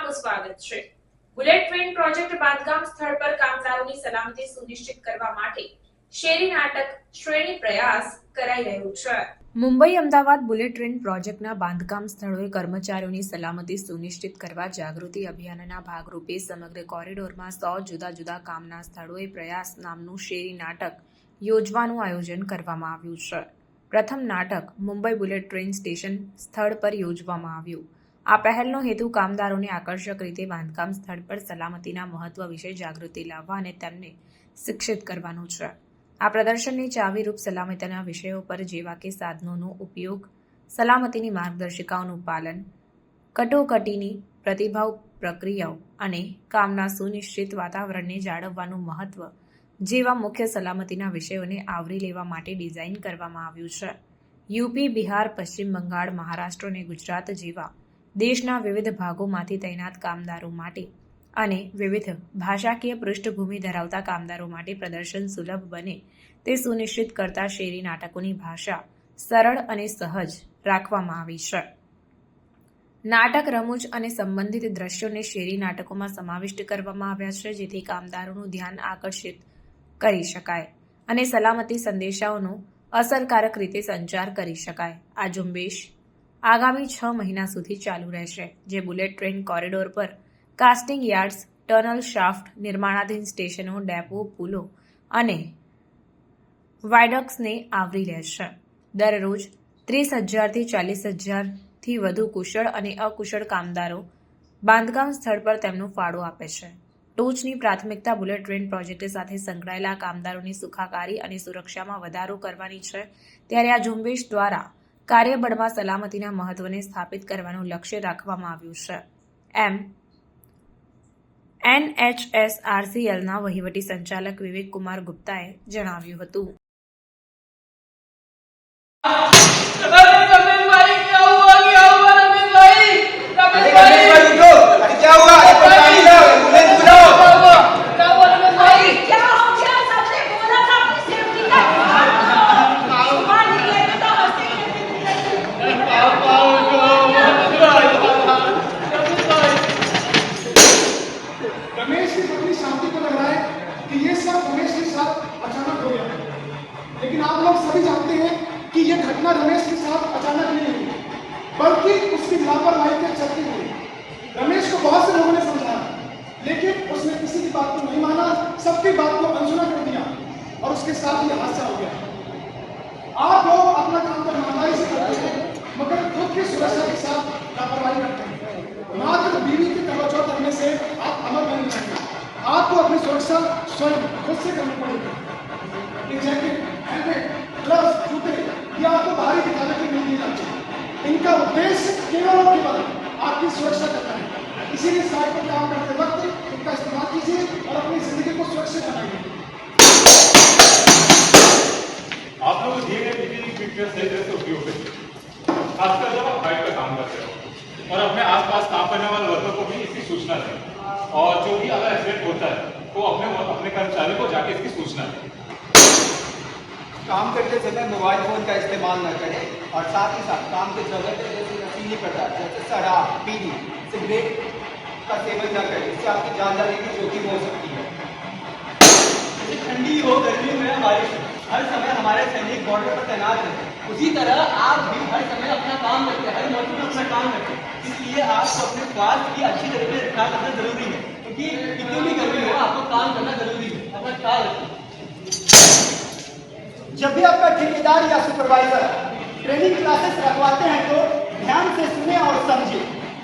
આપનું સ્વાગત છે. બુલેટ ટ્રેન પ્રોજેક્ટ બાંધકામ સ્થળ પર કામદારોની સલામતી સુનિશ્ચિત કરવા માટે શેરી નાટક શ્રેણી પ્રયાસ કરાઈ રહ્યું છે. મુંબઈ અમદાવાદ બુલેટ ટ્રેન પ્રોજેક્ટના બાંધકામ સ્થળોએ કર્મચારીઓની સલામતી સુનિશ્ચિત કરવા જાગૃતિ અભિયાનના ભાગરૂપે સમગ્ર કોરિડોરમાં સો જુદા જુદા કામના સ્થળોએ પ્રયાસ નામનું શેરી નાટક યોજવાનું આયોજન કરવામાં આવ્યું છે. પ્રથમ નાટક મુંબઈ બુલેટ ટ્રેન સ્ટેશન સ્થળ પર યોજવામાં આવ્યું. આ પહેલનો હેતુ કામદારોને આકર્ષક રીતે બાંધકામ સ્થળ પર સલામતીના મહત્વ વિશે જાગૃતિ લાવવા અને તેમને શિક્ષિત કરવાનું છે. આ પ્રદર્શનની ચાવીરૂપ સલામતીના વિષયો પર જેવા કે સાધનોનો ઉપયોગ, સલામતીની માર્ગદર્શિકાઓનું પાલન, કટોકટીની પ્રતિભાવ પ્રક્રિયાઓ અને કામના સુનિશ્ચિત વાતાવરણને જાળવવાનું મહત્વ જેવા મુખ્ય સલામતીના વિષયોને આવરી લેવા માટે ડિઝાઇન કરવામાં આવ્યું છે. યુપી બિહાર, પશ્ચિમ બંગાળ, મહારાષ્ટ્ર અને ગુજરાત જેવા દેશના વિવિધ ભાગોમાંથી તૈનાત કામદારો માટે અને વિવિધ ભાષાકીય પૃષ્ઠભૂમિ ધરાવતા કામદારો માટે પ્રદર્શન સુલભ બને તે સુનિશ્ચિત કરતા શેરી નાટકોની ભાષા સરળ અને સહજ રાખવામાં આવી છે. નાટક રમૂજ અને સંબંધિત દ્રશ્યોને શેરી નાટકોમાં સમાવિષ્ટ કરવામાં આવ્યા છે, જેથી કામદારોનું ધ્યાન આકર્ષિત કરી શકાય અને સલામતી સંદેશાઓનો અસરકારક રીતે સંચાર કરી શકાય. આ ઝુંબેશ આગામી છ મહિના સુધી ચાલુ રહેશે, જે બુલેટ ટ્રેન કોરિડોર પર કાસ્ટિંગ યાર્ડ્સ, ટનલ શાફ્ટ, નિર્માણાધીન સ્ટેશનો, ડેપો, પુલો અને વાયડક્સને આવરી લેશે. દરરોજ ત્રીસ હજારથી ચાલીસ હજારથી વધુ કુશળ અને અકુશળ કામદારો બાંધકામ સ્થળ પર તેમનો ફાળો આપે છે. ટોચની પ્રાથમિકતા બુલેટ ટ્રેન પ્રોજેક્ટ સાથે સંકળાયેલા કામદારોની સુખાકારી અને સુરક્ષામાં વધારો કરવાની છે, ત્યારે આ ઝુંબેશ દ્વારા કાર્યબળમાં સલામતીના મહત્વને સ્થાપિત કરવાનું લક્ષ્ય રાખવામાં આવ્યું છે. એમ એનએચએસઆરસીએલના વહીવટી સંચાલક વિવેક કુમાર ગુપ્તાએ જણાવ્યું હતું. घटना रमेश के साथ अचानक नहीं हुई, बल्कि उसकी लापरवाही के चलते हुई। रमेश को बहुत से लोगों ने समझाया, लेकिन उसने किसी की बात को नहीं माना, सबकी बात को अनसुना कर दिया, और उसके साथ ये हादसा हो गया। आप लोग अपना काम तो ईमानदारी से करते हैं, मगर खुद की सुरक्षा के साथ लापरवाही करते हैं। मात्र बीवी की तवज्जो करने से आप अमर नहीं जाएँगे। आपको अपनी सुरक्षा स्वयं खुद से करनी पड़ेगी। जैकेट हेलमेट इनका उद्देश्य केवल और केवल आपकी सुरक्षा करना है। इसीलिए साइड पर काम करते वक्त इनका इस्तेमाल कीजिए और अपनी ज़िंदगी को सुरक्षित बनाइए। आप लोग दिए गए का सही तरह से उपयोग करिए खासकर जब आप फाइट का काम करते हो और अपने आसपास काम करने वाले वर्कर को भी इसकी सूचना दें, और जो भी अगर एक्सीडेंट होता है तो अपने अपने कर्मचारी को जाके इसकी सूचना दें। काम करते समय मोबाइल फ़ोन का इस्तेमाल न करें और साथ ही साथ काम के जगह पे जैसे नशीली पदार्थ, जैसे शराब बीड़ी सिगरेट का सेवन न करें। इससे आपकी जान जाने की जोखिम हो सकती है। ठंडी हो, गर्मी में हमारे हर समय हमारे सैनिक बॉर्डर पर तैनात रहते हैं। उसी तरह आप भी हर समय अपना काम करते हर मौके में अपना काम करते इसलिए आपको अपने स्वास्थ्य की अच्छी तरीके से ख्याल रखना ज़रूरी है, क्योंकि कितनी भी गर्मी हो, आपको काम करना ज़रूरी है। अपना ख्याल रखें। जब भी आपका ठेकेदार या सुपरवाइजर ट्रेनिंग क्लासेस रखवाते हैं तो ध्यान से सुने और समझे